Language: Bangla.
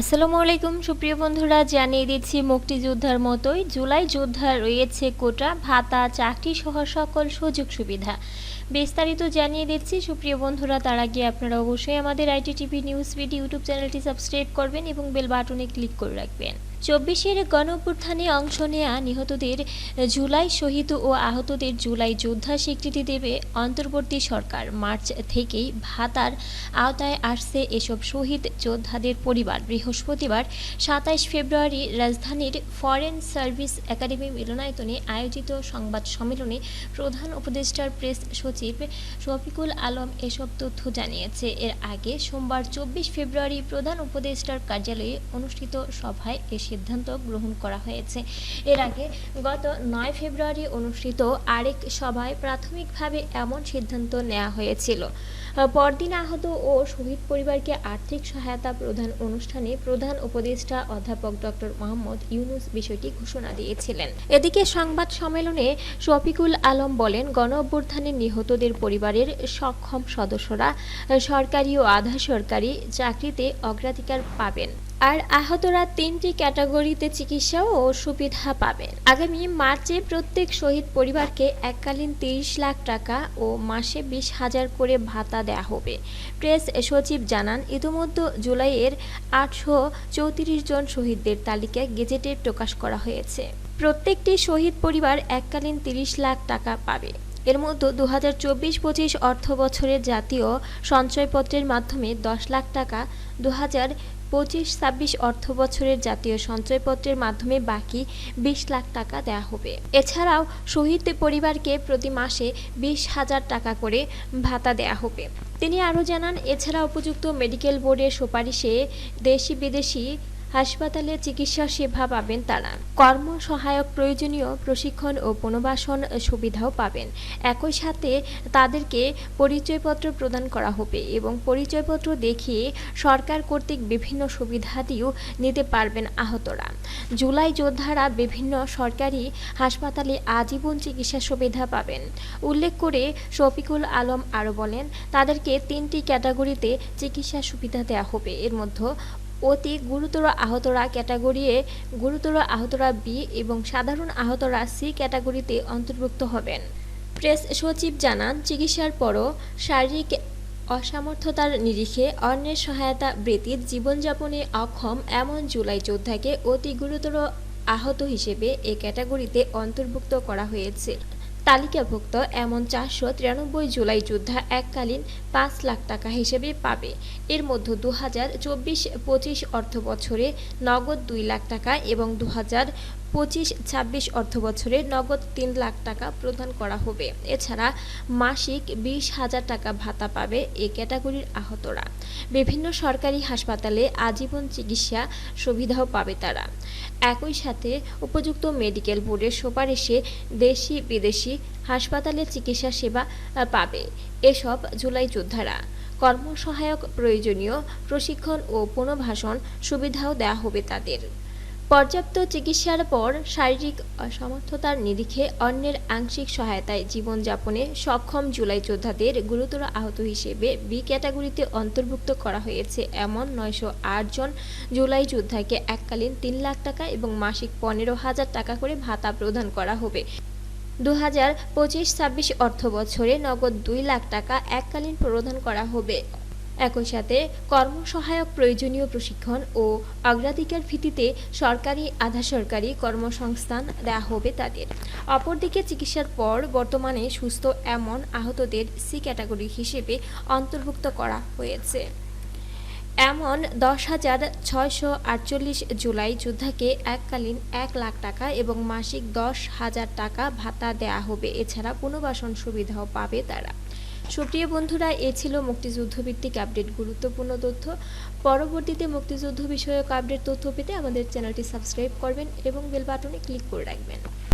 আসসালামু আলাইকুম, সুপ্রিয় বন্ধুরা, জানিয়ে দিচ্ছি মুক্তিযোদ্ধার মতোই জুলাই যোদ্ধা রয়েছে কোটা, ভাতা, চাকরি সহ সকল সুযোগ সুবিধা। বিস্তারিত জানিয়ে দিচ্ছি, সুপ্রিয় বন্ধুরা, তার আগে আপনারা অবশ্যই আমাদের আইটি টিভি নিউজ ভিডি ইউটিউব চ্যানেলটি সাবস্ক্রাইব করবেন এবং বেল বাটনে ক্লিক করে রাখবেন। চব্বিশের গণঅভ্যুত্থানে অংশ নেয়া নিহতদের জুলাই শহীদ ও আহতদের জুলাই যোদ্ধা স্বীকৃতি দেবে অন্তর্বর্তী সরকার। মার্চ থেকেই ভাতার আওতায় আসছে এসব শহীদ যোদ্ধাদের পরিবার। বৃহস্পতিবার সাতাইশ ফেব্রুয়ারি রাজধানীর ফরেন সার্ভিস একাডেমি মিলনায়তনে আয়োজিত সংবাদ সম্মেলনে প্রধান উপদেষ্টার প্রেস সচিব শফিকুল আলম এসব তথ্য জানিয়েছে। এর আগে সোমবার চব্বিশ ফেব্রুয়ারি প্রধান উপদেষ্টার কার্যালয়ে অনুষ্ঠিত সভায় এ সিদ্ধান্ত গ্রহণ করা হয়েছে। এর আগে গত নয় ফেব্রুয়ারি অনুষ্ঠিত আরেক সভায় প্রাথমিকভাবে এমন সিদ্ধান্ত নেওয়া হয়েছিল। পরদিন আহত ও শহীদ পরিবারকে আর্থিক সহায়তা প্রদান অনুষ্ঠানে প্রধান উপদেষ্টা অধ্যাপক ডক্টর মোহাম্মদ ইউনুস বিষয়টি ঘোষণা দিয়েছিলেন। এদিকে সংবাদ সম্মেলনে শফিকুল আলম বলেন গণ অভ্যুত্থানে নিহতদের পরিবারের সক্ষম সদস্যরা সরকারি ও আধা সরকারি চাকরিতে অগ্রাধিকার পাবেন। আর আহতরা তিনটি ক্যাটাগরিতে চিকিৎসা ও সুবিধা পাবেন। আগামী মার্চে প্রত্যেক শহীদ পরিবারকে এককালীন তিরিশ লাখ টাকা ও মাসে বিশ হাজার করে ভাতা দেওয়া হবে। প্রেস সচিব জানান, ইতিমধ্যে জুলাইয়ের আটশো চৌত্রিশ জন শহীদদের তালিকা গেজেটে প্রকাশ করা হয়েছে। প্রত্যেকটি শহীদ পরিবার এককালীন তিরিশ লাখ টাকা পাবে। এর মধ্যে দু হাজার চব্বিশ পঁচিশ অর্থ বছরের জাতীয় সঞ্চয়পত্রের মাধ্যমে দশ লাখ টাকা দু হাজার পঁচিশ ছাব্বিশ অর্থ বছরের জাতীয় সঞ্চয়পত্রের মাধ্যমে বাকি বিশ লাখ টাকা দেওয়া হবে। এছাড়াও শহীদ পরিবারকে প্রতি মাসে বিশ হাজার টাকা করে ভাতা দেওয়া হবে। তিনি আরও জানান, এছাড়া উপযুক্ত মেডিকেল বোর্ডের সুপারিশে দেশি বিদেশি হাসপাতালে চিকিৎসা সেবা পাবেন তারা। কর্ম সহায়ক প্রয়োজনীয় প্রশিক্ষণ ও পুনর্বাসন সুবিধাও পাবেন। একই সাথে তাদেরকে পরিচয়পত্র প্রদান করা হবে এবং পরিচয়পত্র দেখিয়ে সরকার কর্তৃক বিভিন্ন সুবিধাদিও নিতে পারবেন আহতরা। জুলাই যোদ্ধারা বিভিন্ন সরকারি হাসপাতালে আজীবন চিকিৎসা সুবিধা পাবেন। উল্লেখ করে শফিকুল আলম আরও বলেন, তাদেরকে তিনটি ক্যাটাগরিতে চিকিৎসা সুবিধা দেওয়া হবে। এর মধ্যে অতি গুরুতর আহতরা ক্যাটাগরিয়ে গুরুতর আহতরা বি এবং সাধারণ আহতরা সি ক্যাটাগরিতে অন্তর্ভুক্ত হবেন। প্রেস সচিব জানান, চিকিৎসার পরও শারীরিক অসামর্থ্যতার নিরিখে অন্যের সহায়তা বৃত্তির জীবনযাপনে অক্ষম এমন জুলাই যোদ্ধাকে অতি গুরুতর আহত হিসেবে এ ক্যাটাগরিতে অন্তর্ভুক্ত করা হয়েছে। তালিকাভুক্ত এমন চারশো তিরানব্বই জুলাই যোদ্ধা এককালীন পাঁচ লাখ টাকা হিসেবে পাবে। এর মধ্যে দু হাজার চব্বিশ পঁচিশ অর্থ বছরে নগদ দুই লাখ টাকা এবং দু হাজার পঁচিশ, ছাব্বিশ অর্থ বছরে নগদ তিন লাখ টাকা প্রদান করা হবে। এছাড়া মাসিক বিশ হাজার টাকা ভাতা পাবে এ ক্যাটাগরির আহতরা। বিভিন্ন সরকারি হাসপাতালে আজীবন চিকিৎসা সুবিধাও পাবে তারা। একই সাথে উপযুক্ত মেডিকেল বোর্ডের সুপারিশে দেশি বিদেশি হাসপাতালে চিকিৎসা সেবা পাবে। এসব জুলাই যোদ্ধারা। কর্মসহায়ক প্রয়োজনীয় প্রশিক্ষণ ও পুনর্বাসন সুবিধাও দেওয়া হবে তাদের। পর্যাপ্ত চিকিৎসার পর শারীরিক অসমর্থতার নিরিখে অন্যের আংশিক সহায়তায় জীবনযাপনে সক্ষম জুলাই যোদ্ধাদের গুরুতর আহত হিসেবে বি ক্যাটাগরিতে অন্তর্ভুক্ত করা হয়েছে। এমন নয়শো আট জন জুলাই যোদ্ধাকে এককালীন তিন লাখ টাকা এবং মাসিক পনেরো হাজার টাকা করে ভাতা প্রদান করা হবে। দু হাজার পঁচিশ ছাব্বিশ অর্থ বছরে নগদ দুই লাখ টাকা এককালীন প্রদান করা হবে। একই সাথে কর্মসহায়ক প্রয়োজনীয় প্রশিক্ষণ ও অগ্রাধিকার ভিত্তিতে সরকারি আধা সরকারি কর্মসংস্থান দেওয়া হবে তাদের। অপরদিকে চিকিৎসার পর বর্তমানে সুস্থ এমন আহতদের সি ক্যাটাগরি হিসেবে অন্তর্ভুক্ত করা হয়েছে। এমন দশ হাজার ছয়শো আটচল্লিশ জুলাই যোদ্ধাকে এককালীন এক লাখ টাকা এবং মাসিক দশ হাজার টাকা ভাতা দেয়া হবে। এছাড়া পুনর্বাসন সুবিধাও পাবে তারা। সুপ্রিয় বন্ধুরা, এ ছিল মুক্তিযুদ্ধভিত্তিক আপডেট। গুরুত্বপূর্ণ তথ্য। পরবর্তীতে মুক্তিযুদ্ধ বিষয়ক আপডেট তথ্য পেতে আমাদের চ্যানেলটি সাবস্ক্রাইব করবেন এবং বেল বাটনে ক্লিক করে রাখবেন।